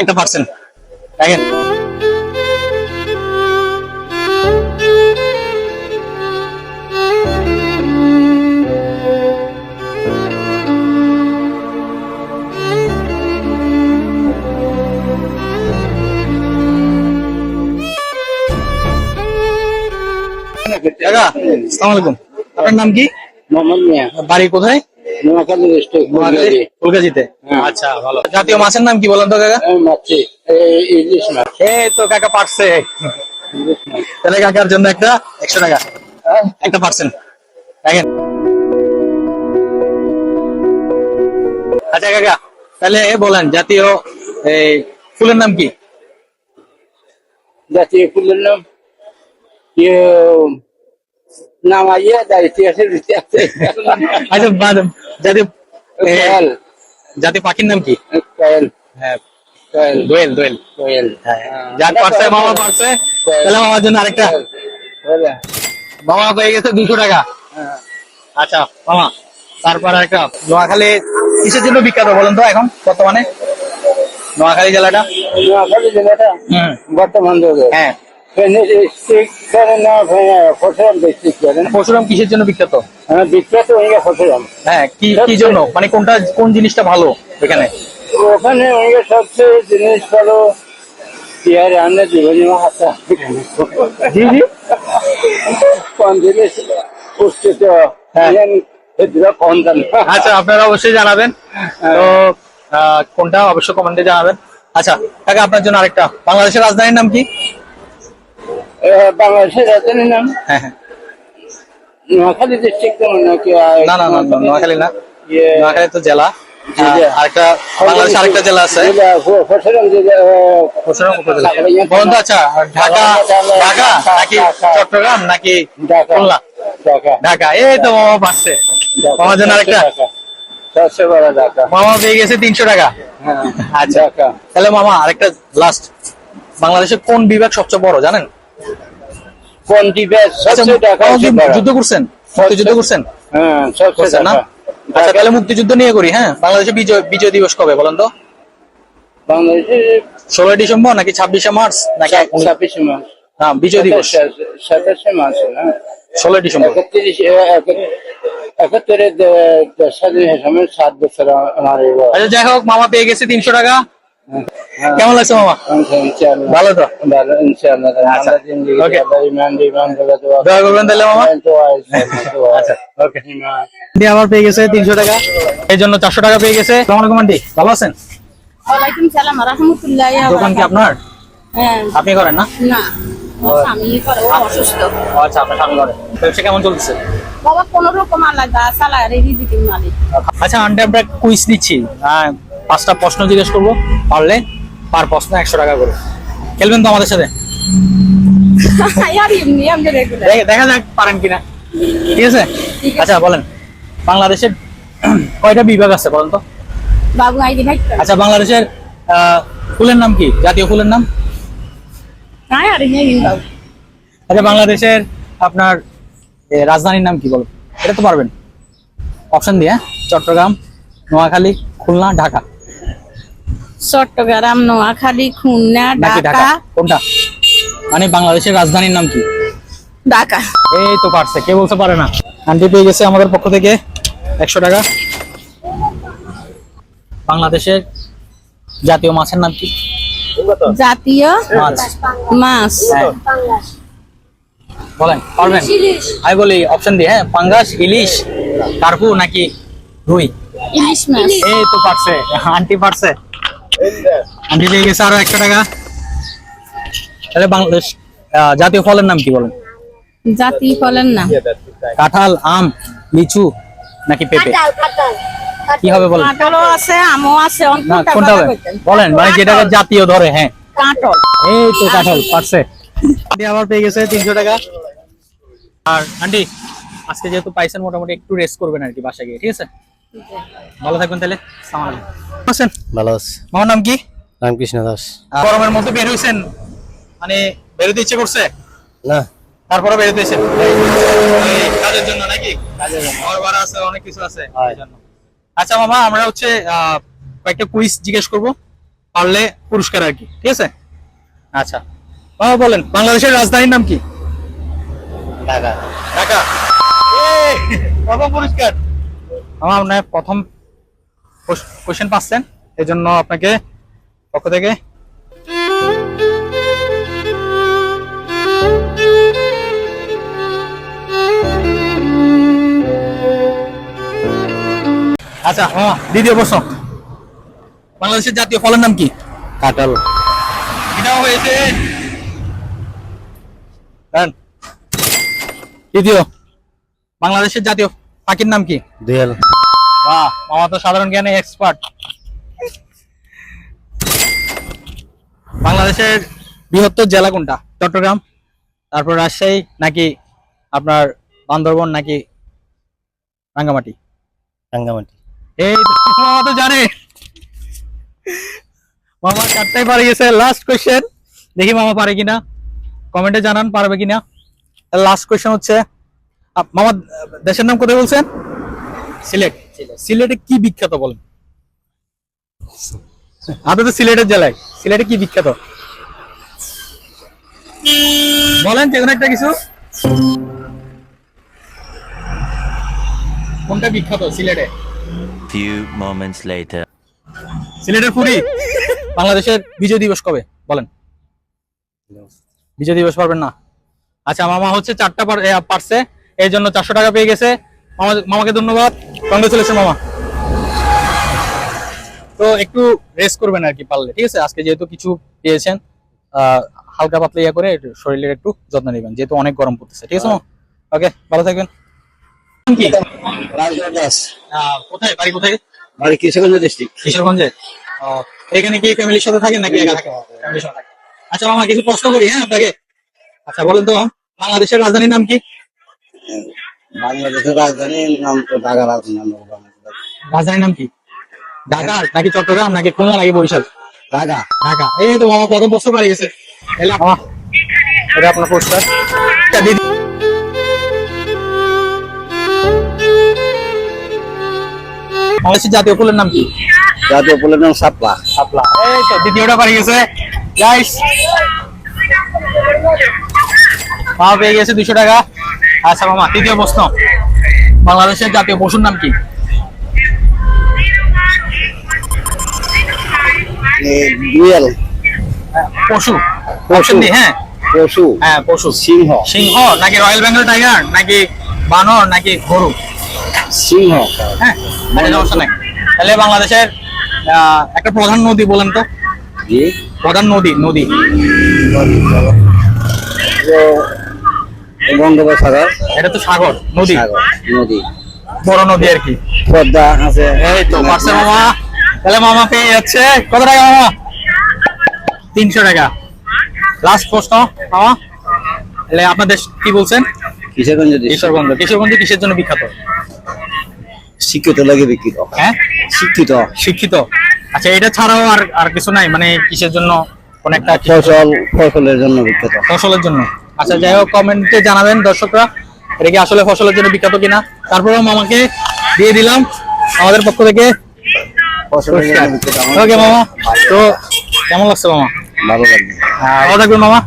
একটা পার্সেন্ট দেখেন। আলাইকুম। আপনার নাম কি? মোহাম্মদ মিয়া। বাড়ি কোথায়? নোয়াখালী ডিস্ট্রিক্ট নোয়াখালী? হ্যাঁ। আচ্ছা ভালো। জাতীয় মাছের নাম কি বলেন তো কাকা? মাছি ইলিশ মাছ। এই তো কাকা পারছে। তাহলে কাকার জন্য একটা একশো টাকা। একটা দেখেন। আচ্ছা কাকা তাহলে বলেন জাতীয় এই ফুলের নাম কি? জাতীয় ফুলের নাম ইয়ে নাম আইয়া দাঁড়িয়ে আছে দিতে আছে আচ্ছা এ, কয়েল। জাতীয় পাখির নাম কি? কয়েল। হ্যাঁ। কয়েল। দোয়েল দোয়েল। কয়েল যার পারছে মামা পারছে তাহলে মামার জন্য আরেকটা। মামা পেয়ে গেছে দুশো টাকা। আচ্ছা মামা তারপর একটা নোয়াখালী কিসের জন্য বিখ্যাত বলেন তো এখন বর্তমানে? নোয়াখালী জেলাটা? নোয়াখালী জেলাটা বর্তমান হ্যাঁ। পরশুরাম কিসের জন্য বিখ্যাত? হ্যাঁ বিখ্যাত হ্যাঁ কি কি জন্য? মানে কোনটা কোন জিনিসটা ভালো এখানে? ওখানে অনেক সবচেয়ে জিনিস হলো ইয়ার রান্না জীবনী হাতা জি জি। কোন জিনিস পুষ্টিত হ্যাঁ। দাম। আচ্ছা আপনারা অবশ্যই জানাবেন। তো কোনটা? অবশ্যই কমেন্টে জানাবেন। আচ্ছা কাকা আপনার জন্য আরেকটা। বাংলাদেশের রাজধানীর নাম কি? বাংলাদেশের রাজধানীর নাম? হ্যাঁ হ্যাঁ। নোয়াখালী ডিস্ট্রিক্ট নাকি না না নোয়াখালী না। ইয়ে, নোয়াখালী তো জেলা। আরেকটা বাংলাদেশ আরেকটা আছে। আচ্ছা ঢাকা ঢাকা নাকি চট্টগ্রাম নাকি খুলনা? ঢাকা। ঢাকা এই তো মামা পাচ্ছে। মামার জন্য আরেকটা? মামা পেয়ে গেছে তিনশো টাকা। হ্যাঁ আচ্ছা তাহলে মামা আরেকটা লাস্ট বাংলাদেশের কোন বিভাগ সবচেয়ে বড় জানেন? কোন আচ্ছা, সবচেয়ে? যুদ্ধ করছেন? মুক্তিযুদ্ধ করছেন? হ্যাঁ সবচেয়ে না? আচ্ছা তাহলে মুক্তিযুদ্ধ নিয়ে করি হ্যাঁ? বাংলাদেশে বিজয় বিজয় দিবস কবে বলেন তো? বাংলাদেশের ষোলোই ডিসেম্বর নাকি ছাব্বিশে মার্চ? নাকি ছাব্বিশে মাস হ্যাঁ বিজয় দিবস। সাতাশে না? ষোলোই ডিসেম্বর। একত্রিশ একাত্তরের স্বাধীন সময় সাত বছর আমার আচ্ছা যাই হোক মামা পেয়ে গেছে তিনশো টাকা। কেমন লাগছে মামা? ভালো তো? ভালো, ইনশাআল্লাহ। আচ্ছা, আমরা দোয়া করবেন তাহলে মামা। আচ্ছা, দিয়ে আবার পেয়ে গেছে তিনশো টাকা। এই জন্য চারশো টাকা পেয়ে গেছে। আলাইকুম আন্টি। ভালো আছেন? ওয়ালাইকুম সালাম রহমতুল্লাহ দোকান কি আপনার? হ্যাঁ। আপনি করেন না? না আমার আচ্ছা কেমন রকম আচ্ছা আন্টি আমরা কুইজ দিচ্ছি আহ, পাঁচটা প্রশ্ন জিজ্ঞেস করব পারলে পার প্রশ্ন একশো টাকা করে। খেলবেন তো আমাদের সাথে। দেখে- যাক পারেন কিনা। ঠিক আছে? আচ্ছা বলেন। বাংলাদেশের কয়টা বিভাগ আছে বলেন তো? আচ্ছা বাংলাদেশের ফুলের নাম কি? জাতীয় ফুলের নাম? আচ্ছা বাংলাদেশের আপনার রাজধানীর নাম কি বলো এটা তো পারবেন। অপশন দিয়ে হ্যাঁ? চট্টগ্রাম নোয়াখালী খুলনা ঢাকা। চট্টগ্রাম নোয়াখালী খুলনা ঢাকা? ঢাকা। কোনটা? মানে বাংলাদেশের রাজধানীর নাম কি? ঢাকা। এই তো পারছে কে বলতে পারে না? আন্টি পেয়ে গেছে আমাদের পক্ষ থেকে একশো টাকা। বাংলাদেশের জাতীয় মাছের নাম কি? জাতীয় মাছ। মাছ। হ্যাঁ। বলেন পারবেন? আমি বলি অপশন দিই হ্যাঁ পাঙ্গাস ইলিশ কার্পু নাকি রুই? ইলিশ মাছ। এই তো পারছে আন্টি পারছে। আন্টি গেছে আরও একশো টাকা। তাহলে বাংলাদেশ জাতীয় ফলের নাম কি বলেন? জাতি ফলের না কাঁঠাল আম লিচু নাকি পেঁপে? কি হবে বলেন? কাঁটলও আছে আমও আছে কোনটা হবে? বলেন মানে যেটাকে কাঁঠাল, জাতীয় ধরে হ্যাঁ। কাঁটল এই তো কাঁঠাল পারছে। আন্টি আবার পেয়ে গেছে তিনশো টাকা। আর আন্টি আজকে যেহেতু পাইছেন মোটামুটি একটু রেস্ট করবেন আর কি বাসায় গিয়ে ঠিক আছে? ভালো থাকবেন তাহলে। আছেন? ভালো আছে। আমার নাম কি? রামকৃষ্ণ দাস। গরমের মধ্যে বের হয়েছেন মানে বেরোতে ইচ্ছে করছে? না। তারপরে বেরোতে এই কাজের জন্য নাকি? ঘর ভাড়া আছে অনেক কিছু আছে। আচ্ছা মামা আমরা হচ্ছে কয়েকটা কুইজ জিজ্ঞেস করব। পারলে পুরস্কার আর কি ঠিক আছে? আচ্ছা। মামা বলেন বাংলাদেশের রাজধানীর নাম কি? ঢাকা। ঢাকা। প্রথম পুরস্কার। মামা আপনার প্রথম কোশ্চেন পাচ্ছেন। এই জন্য আপনাকে পক্ষ থেকে আচ্ছা মামা দ্বিতীয় প্রশ্ন। বাংলাদেশের জাতীয় ফলের নাম কি? কাঁঠাল। এটাও হয়েছে। তৃতীয় বাংলাদেশের জাতীয় পাখির নাম কি? দোয়েল। বাহ মামা তো সাধারণ জ্ঞানে এক্সপার্ট বাংলাদেশের বৃহত্তর জেলা কোনটা? চট্টগ্রাম তারপর রাজশাহী নাকি আপনার বান্দরবন নাকি রাঙ্গামাটি? রাঙ্গামাটি। এই মামা তো জানে। মামা চারটাই পারে গেছে। লাস্ট কোয়েশ্চেন দেখি মামা পারে কিনা। কমেন্টে জানান পারবে কিনা। লাস্ট কোয়েশ্চেন হচ্ছে মামা দেশের নাম কোথায় বলছেন? সিলেট। সিলেটে। কি বিখ্যাত বলেন? আপনি তো সিলেটের জেলায়। সিলেটে কি বিখ্যাত? বলেন যে একটা কিছু। কোনটা বিখ্যাত সিলেটে? Few moments later. সিলেটের পুরি বাংলাদেশের বিজয় দিবস কবে? বলেন। বিজয় দিবস পারবেন না। আচ্ছা মামা হচ্ছে চারটা পারছে। এই জন্য চারশো টাকা পেয়ে গেছে। মামা মামাকে ধন্যবাদ। কংগ্রেচুলেশন মামা। তো একটু রেস্ট করবেন আর কি পারলে ঠিক আছে? আজকে যেহেতু কিছু পেয়েছেন হালকা পাতলা ইয়া করে শরীরের একটু যত্ন নেবেন যেহেতু অনেক গরম পড়তেছে ঠিক আছে ওকে ভালো থাকবেন। কি? দাস আহ, কোথায়? বাড়ি কোথায়? বাড়ি কিশোরগঞ্জ ডিস্ট্রিক্ট কিশোরগঞ্জে? ও, এখানে কি ফ্যামিলির সাথে থাকেন নাকি একা থাকেন। আচ্ছা মামা কিছু প্রশ্ন করি হ্যাঁ আপনাকে? আচ্ছা বলেন তো বাংলাদেশের রাজধানীর নাম কি? বাংলাদেশের রাজধানীর নাম তো ঢাকা রাজধানী। রাজধানীর নাম কি? ঢাকা নাকি চট্টগ্রাম নাকি খুলনা নাকি বরিশাল? ঢাকা। ঢাকা। এই তো মামা প্রথম প্রশ্ন পারে গেছে। এটা আপনার বাংলাদেশের জাতীয় ফুলের নাম কি? জাতীয় ফুলের নাম সাপলা। শাপলা এই তো দ্বিতীয়টা পারে গেছে। গাইস মামা পেয়ে গেছে দুশো টাকা। আচ্ছা মামা তৃতীয় প্রশ্ন। বাংলাদেশের জাতীয় পশুর নাম কি? পশু। হ্যাঁ? পশু। হ্যাঁ পশু। সিংহ। সিংহ নাকি রয়্যাল বেঙ্গল টাইগার নাকি বানর নাকি গরু? সিংহ। হ্যাঁ সমস্যা নাই। তাহলে বাংলাদেশের একটা প্রধান নদী বলেন তো। প্রধান নদী নদী। বঙ্গোপসাগর। এটা তো সাগর নদী। নদী। বড় নদী আর কি। পদ্মা আছে। এই তো পারছে মামা। তাহলে মামা পেয়ে যাচ্ছে কত টাকা মামা? তিনশো টাকা। লাস্ট প্রশ্ন মামা। তাহলে আপনাদের কি বলছেন? কিশোরগঞ্জ কিশোরগঞ্জ কিশোরগঞ্জ কিসের জন্য বিখ্যাত? শিক্ষিত লাগে বিকৃত হ্যাঁ? শিক্ষিত। শিক্ষিত। আচ্ছা এটা ছাড়াও আর আর কিছু নাই? মানে কিসের জন্য? কোন একটা ফসল ফসলের জন্য বিখ্যাত। ফসলের জন্য। আচ্ছা যাই হোক কমেন্টে জানাবেন দর্শকরা এটা কি আসলে ফসলের জন্য বিখ্যাত কিনা? তারপরেও মামাকে দিয়ে দিলাম আমাদের পক্ষ থেকে। ওকে মামা। তো কেমন লাগছে মামা? ভালো লাগবে ভালো থাকবেন মামা।